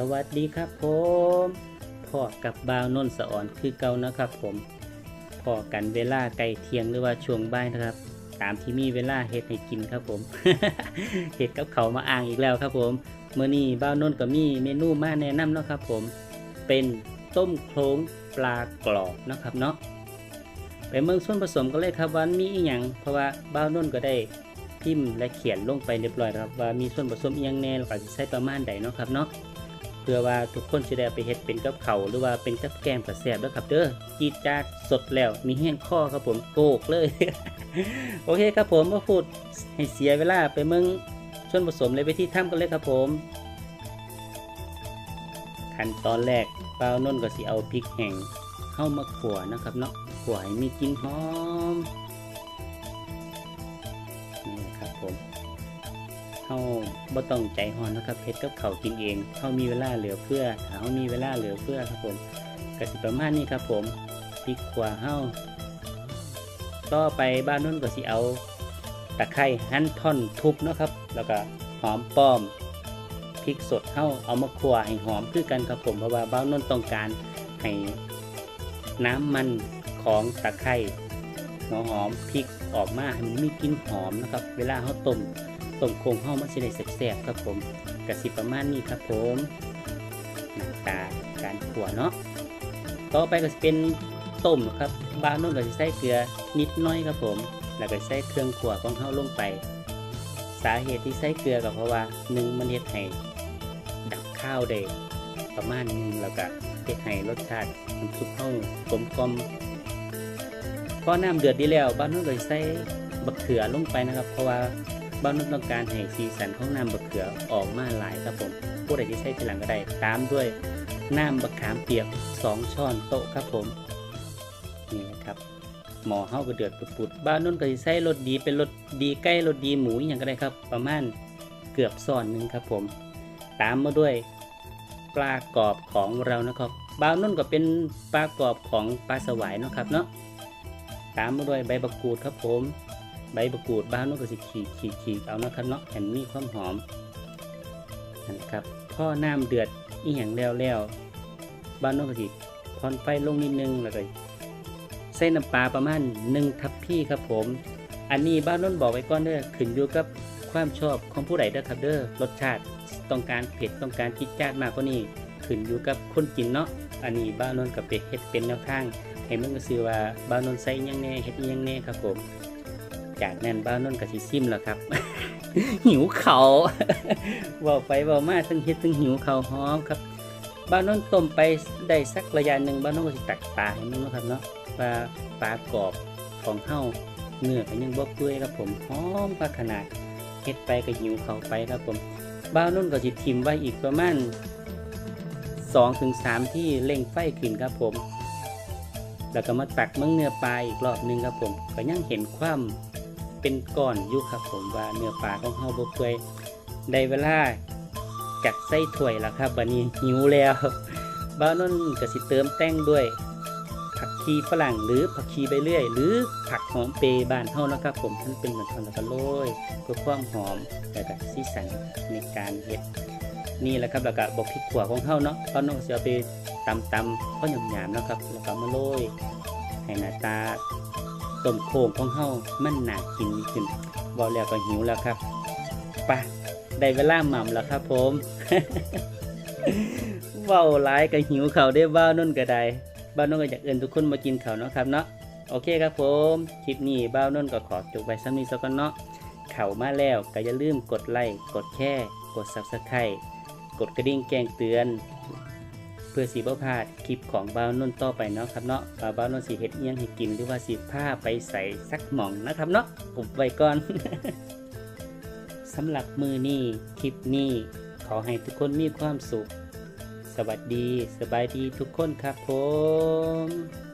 สวัสดีครับผมพ่อกับบ่าวนนสะอ่อนคือเก่านะครับผมพ่อกันเวลาไก่เทียงหรือว่าช่วงบ่ายนะครับ ตามที่มีเวลาเฮ็ดให้กินครับผมเฮ็ดกับเขามาอ่างอีกแล้วครับผมเมื่อนี้บ่าวนนก็มีเมนูมาแนะนำเนาะครับ ผมเป็นต้มโครงปลากรอบนะครับเนาะไปเมืองส่วนผสมก็เลยครับว่ามีอีหยังเพราะว่าบ่าวนนท์ก็ได้พิมพ์และเขียนลงไปเรียบร้อยครับว่ามีส่วนผสมอีหยังแน่แล้วก็ใช้ประมาณใดเนาะครับเนาะ พื่อว่าทุกคนจะได้ไปเฮ็ดเป็นกับเขาหรือว่าเป็นกับแกงกระแสบแล้วครับเด้อจีดจาดสดแล้วมีแห้งข้อครับผมโกกเลย โอเคครับผมมาพูดให้เสียเวลาไปเมืองส่วนผสมเลยไปที่ถ้ำกันเลยครับผมขั้นตอนแรกเปล่านุ่นก็สิเอาพริกแห้งเข้ามาขั่วนะครับเนาะขั่วให้มีกลิ่นหอม เฮาบ่ต้องใจฮ้อนนะครับเฮ็ดกับเขากินเองเฮามีเวลาเหลือเพื่อถ้าเฮามีเวลาเหลือเพื่อครับผมกสิประมาณนี้ครับผมพริกขัวเฮาต่อไปบ้านนู้นก็สิเอาตะไคร้หั่นท่อนทุบนะครับ แล้วก็หอมป้อมพริกสดเฮาเอามาขัวให้หอมคือกันครับผมเพราะว่าบ้านนู้นต้องการให้น้ำมันของตะไคร้หัวหอมพริกออกมาให้มันมีกลิ่นหอมนะครับ เวลาเฮาต้ม ต้มโครงเฮามันสิได้แซ่บๆครับผมกระสิประมาณนี้ครับผมหน้าตาการขัวเนาะต่อไปก็สิเป็นต้มครับบ้านนู้นก็สิใส่เกลือนิดน้อยครับผม แล้วก็ใส่เครื่องขัวของเฮาลงไป สาเหตุที่ใส่เกลือก็เพราะว่าหนึ่งมันเฮ็ดให้ดับข้าวได้ประมาณนึงแล้วก็เฮ็ดให้รสชาติน้ำซุปเฮากลมกลมพอน้ำเดือดดีแล้วบ้านนู้นก็สิใส่บักเขือลงไปนะครับ เพราะว่า บ้านนุ่นต้องการให้สีสันของน้ำบะเขือออกมาหลายครับผมผู้ใดที่ใช้ทีหลังก็ได้ตามด้วยน้ำบะขามเปียก 2 ช้อนโต๊ะครับผมนี่นะครับหมอเฮาก็เดือดปุดๆบ้านนุ่นก็สิใช้รสดีเป็นรสดีใกล้รสดีหมูอย่างก็ได้ครับ ประมาณเกือบซ้อนหนึ่งครับผม ตามมาด้วยปลากรอบของเรานะครับบ้านนุ่นก็เป็นปลากรอบของปลาสวายนะครับเนาะตามมาด้วยใบบักกูดครับผม ใบมะกรูดบ้านนู้นก็สิขีดขีดขีดเอานะครับเนาะเห็นมีความหอมนะครับพ่อน้ำเดือดอีหยังแล้วแล้วบ้านนู้นก็สิพอนไฟลงนิดนึงแล้วก็ใส่น้ำปลาประมาณหนึ่งทัพพี่ครับผม อันนี้บ้านน้นบอกไว้ก่อนเด้อขึ้นอยู่กับความชอบของผู้ใดเด้อครับเด้อรสชาติต้องการเผ็ดต้องการจิดจ้าดมากกว่านี้ขึ้นอยู่กับคนกินเนาะอันนี้บ้านนู้นกับเป็ดเฮ็ดเป็นแนวทางให้มันก็คือว่าบ้านนู้นใส่ยังแน่เฮ็ดยังแน่ครับผม จากนั้นบ้าวนนกับสิซิมแล้วครับ หิวเขาวเว่าไปเว่ามาทั้งเฮ็ดทั้งหิวเขาหอมครับบ้าวนนต้มไปได้สักระยะหนึ่งบ้าวนนก็สิตักปลาให้มันนะครับเนาะปลาปลากรอบของเฮาเนื้อก็ยังบ่เปื่อยครับผมหอมปลาขนาดเฮ็ดไปก็หิวเขาไปครับผมบ้าวนนก็สิทิมไว้อีกประมาณ2-3ถึงที่เร่งไฟขึ้นครับผมแล้วก็มาตักเมืองเนื้อปลาอีกรอบนึงครับผม ก็ยังเห็นความ เป็นก้อนอยู่ครับผมว่าเนื้อปลาของเฮาบ่เปื่อยได้เวลาจัดใส่ถ้วยแล้วครับบัดนี้หิวแล้วบ้าวนนก็สิเติมแต่งด้วย ผักชีฝรั่งหรือผักชีใบเลื่อย หรือผักหอมเปรย์บ้านเฮานะครับ ผมมันเป็นเหมือนกันแล้วก็โรยเพื่อความหอมและก็สีสันในการเฮ็ดนี่แหละครับแล้วก็บอกพริกขั่วของเฮาเนาะบ้าวนนก็สิเอาไปตำตำๆข้าวหยาบๆนะครับแล้วก็มาโรยให้หน้าตา ต้มโค้งของเฮามันหนากินขึ้นเว่าแล้วก็หิวแล้วครับปะได้เวลาหม่ำแล้วครับผมเว้าหลายก็หิวเขาได้บ้านุ่นก็ได้บ้านุ่นก็อยากเอินทุกคนมากินเขาเนาะครับเนาะโอเคครับผม คลิปนี้บ้านุ่นก็ขอจบไว้ซ้ำนี้สักก่อนเนาะเข้ามาแล้วก็อย่าลืมกดไลค์กดแชร์กด Subscribe กดกระดิ่งแจ้งเตือน พื่อสีบ่พลาดคลิปของบ้าวนนต่อไปเนาะครับเนาะว่าบ้าวนนสีเห็ดอิหยังให้กินหรือว่าสีผ้าไปใส่ซักหม่องนะครับเนาะผมไว้ก่อนสำหรับมือนี้คลิปนี้ ขอให้ทุกคนมีความสุข สวัสดีสบายดีทุกคนครับผม